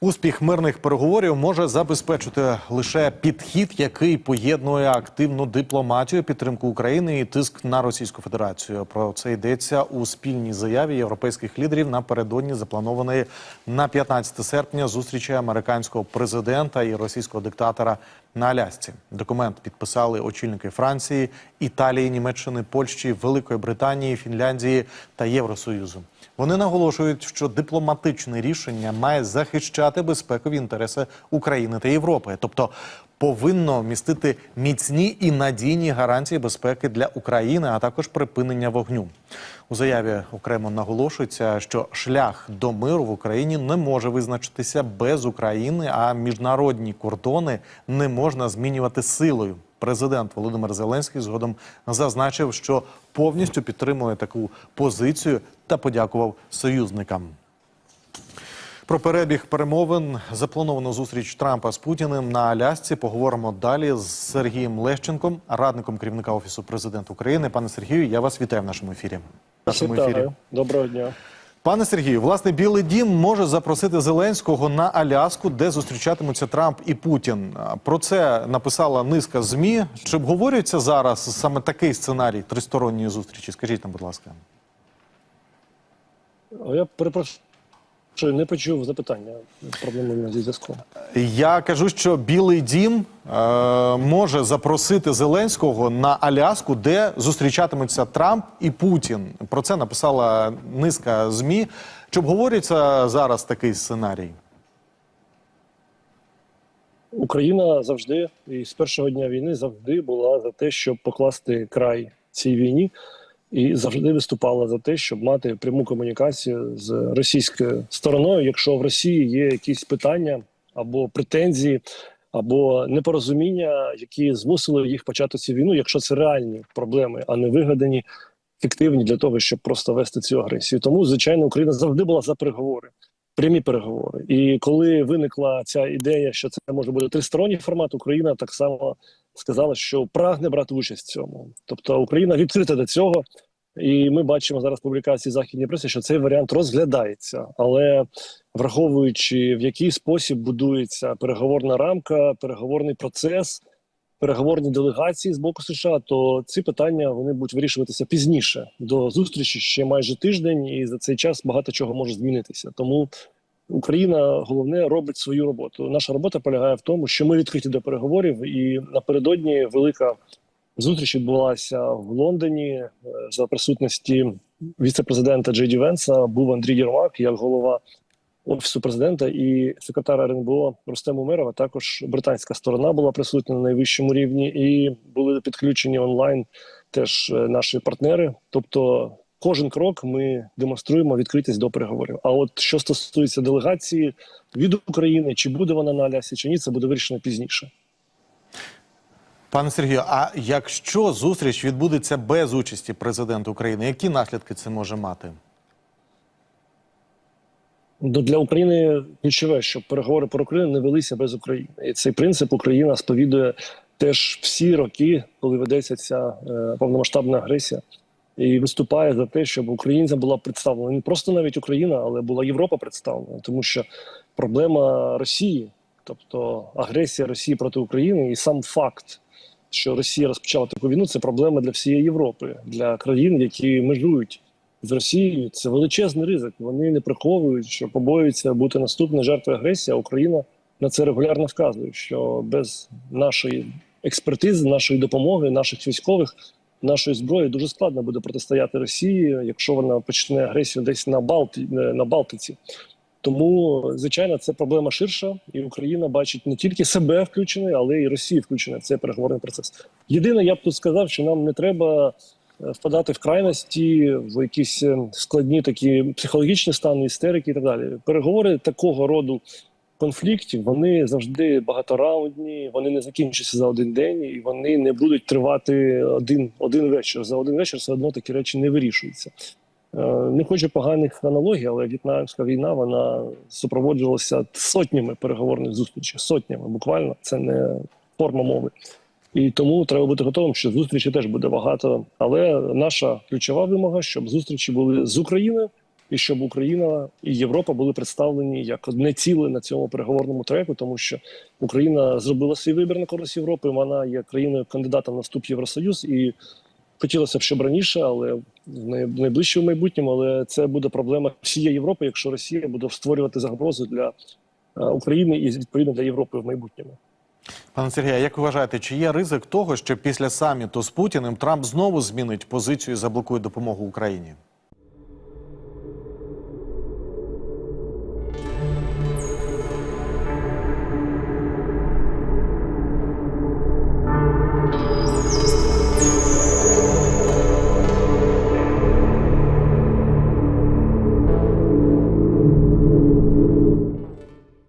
Успіх мирних переговорів може забезпечити лише підхід, який поєднує активну дипломатію, підтримку України і тиск на Російську Федерацію. Про це йдеться у спільній заяві європейських лідерів напередодні запланованої на 15 серпня зустрічі американського президента і російського диктатора на Алясці. Документ підписали очільники Франції, Італії, Німеччини, Польщі, Великої Британії, Фінляндії та Євросоюзу. Вони наголошують, що дипломатичне рішення має захищати безпекові інтереси України та Європи, тобто повинно містити міцні і надійні гарантії безпеки для України, а також припинення вогню. У заяві окремо наголошується, що шлях до миру в Україні не може визначитися без України, а міжнародні кордони не можна змінювати силою. Президент Володимир Зеленський згодом зазначив, що повністю підтримує таку позицію та подякував союзникам. Про перебіг перемовин заплановано зустріч Трампа з Путіним на Алясці. Поговоримо далі з Сергієм Лещенком, радником керівника офісу президента України. Пане Сергію, я вас вітаю в нашому ефірі. В нашому Вітаю. Доброго дня. Пане Сергію, власне, Білий Дім може запросити Зеленського на Аляску, де зустрічатимуться Трамп і Путін. Про це написала низка змі. Чи обговорюється зараз саме такий сценарій тристоронньої зустрічі? Скажіть нам, будь ласка. Я перепрошую, не почув запитання. Проблеми зі зв'язком. Я кажу, що Білий Дім е, може запросити Зеленського на Аляску, де зустрічатимуться Трамп і Путін. Про це написала низка змі. Чи обговорюється зараз такий сценарій? Україна завжди і з першого дня війни завжди була за те, щоб покласти край цій війні, і завжди виступала за те, щоб мати пряму комунікацію з російською стороною, якщо в Росії є якісь питання або претензії, або непорозуміння, які змусили їх почати цю війну, якщо це реальні проблеми, а не вигадані. Фіктивні для того, щоб просто вести цю агресію. Тому, звичайно, Україна завжди була за переговори, прямі переговори. І коли виникла ця ідея, що це може бути тристоронній формат, Україна так само сказала, що прагне брати участь в цьому. Тобто Україна відкрита до цього, і ми бачимо зараз публікації західній преси, що цей варіант розглядається, але враховуючи в який спосіб будується переговорна рамка, переговорний процес. Переговорні делегації з боку США, то ці питання вони будуть вирішуватися пізніше до зустрічі ще майже тиждень, і за цей час багато чого може змінитися. Тому Україна головне робить свою роботу. Наша робота полягає в тому, що ми відкриті до переговорів, і напередодні велика зустріч відбулася в Лондоні е, за присутності віце-президента Джей Ді Венса. Був Андрій Єрмак як голова офісу президента і секретар РНБО Рустем Умерова. Також британська сторона була присутня на найвищому рівні, і були підключені онлайн теж е, наші партнери. Тобто, кожен крок ми демонструємо відкритість до переговорів. А от що стосується делегації від України, чи буде вона на Алясі, чи ні, це буде вирішено пізніше. Пане Сергію, а якщо зустріч відбудеться без участі президента України, які наслідки це може мати? Ну, для України ключове, щоб переговори про Україну не велися без України, і цей принцип Україна сповідує теж всі роки, коли ведеться ця е, повномасштабна агресія, і виступає за те, щоб українцям була представлена не просто навіть Україна, але була Європа представлена, тому що проблема Росії, тобто агресія Росії проти України, і сам факт, що Росія розпочала таку війну, це проблема для всієї Європи, для країн, які межують з Росією. Це величезний ризик. Вони не приховують, що побоюються бути наступною жертвою агресії. А Україна на це регулярно вказує, що без нашої експертизи, нашої допомоги, наших військових, нашої зброї дуже складно буде протистояти Росії, якщо вона почне агресію десь на Балті на Балтиці. Тому, звичайно, це проблема ширша, і Україна бачить не тільки себе включеною, але й Росію включеною в цей переговорний процес. Єдине, я б тут сказав, що нам не треба е, впадати в крайності, в якісь е, складні такі психологічні стани, істерики і так далі. Переговори такого роду конфліктів вони завжди багатораундні, вони не закінчаться за один день, і вони не будуть тривати один, один вечір. За один вечір все одно такі речі не вирішуються. Е, Не хочу поганих аналогій, але в'єтнамська війна вона супроводжувалася сотнями переговорних зустрічей, сотнями буквально це не форма мови. І тому треба бути готовим, що зустрічі теж буде багато. Але наша ключова вимога, щоб зустрічі були з Україною, і щоб Україна і Європа були представлені як одне ціле на цьому переговорному треку, тому що Україна зробила свій вибір на користь Європи. Вона є країною кандидатом на вступ в Євросоюз і. Хотілося б щоб раніше, але в най- в найближчому майбутньому. Але це буде проблема всієї Європи, якщо Росія буде створювати загрозу для е, України і відповідно для Європи в майбутньому. Пане Сергія, як вважаєте, чи є ризик того, що після саміту з Путіним Трамп знову змінить позицію і заблокує допомогу Україні?